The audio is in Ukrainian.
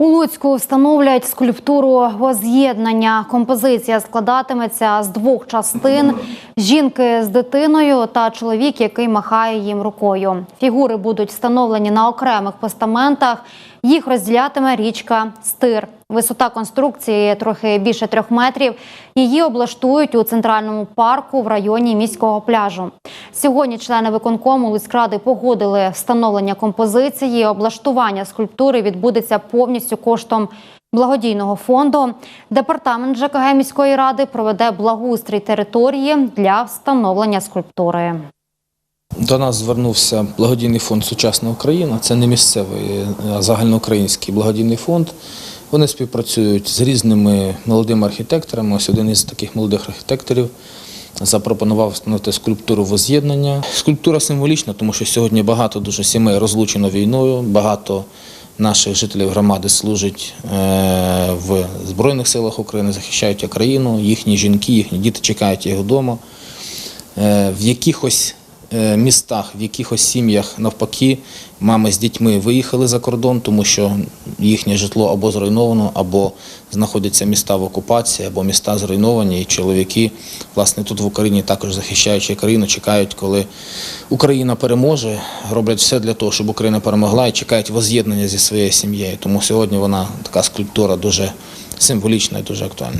У Луцьку встановлюють скульптуру воз'єднання. Композиція складатиметься з двох частин: жінки з дитиною та чоловік, який махає їм рукою. Фігури будуть встановлені на окремих постаментах. Їх розділятиме річка Стир. Висота конструкції трохи більше трьох метрів. Її облаштують у центральному парку в районі міського пляжу. Сьогодні члени виконкому Луцькради погодили встановлення композиції. Облаштування скульптури відбудеться повністю коштом благодійного фонду. Департамент ЖКГ міської ради проведе благоустрій території для встановлення скульптури. До нас звернувся благодійний фонд Сучасна Україна. Це не місцевий, а загальноукраїнський благодійний фонд. Вони співпрацюють з різними молодими архітекторами. Ось один із таких молодих архітекторів запропонував встановити скульптуру воз'єднання. Скульптура символічна, тому що сьогодні багато дуже сімей розлучено війною, багато наших жителів громади служать е, в Збройних силах України, захищають країну, їхні жінки, їхні діти чекають їх вдома. Е, В якихось містах, в якихось сім'ях навпаки, мами з дітьми виїхали за кордон, тому що їхнє житло або зруйновано, або знаходяться міста в окупації, або міста зруйновані. І чоловіки, власне, тут в Україні також захищаючи країну, чекають, коли Україна переможе, роблять все для того, щоб Україна перемогла і чекають воз'єднання зі своєю сім'єю. Тому сьогодні вона така скульптура дуже символічна і дуже актуальна.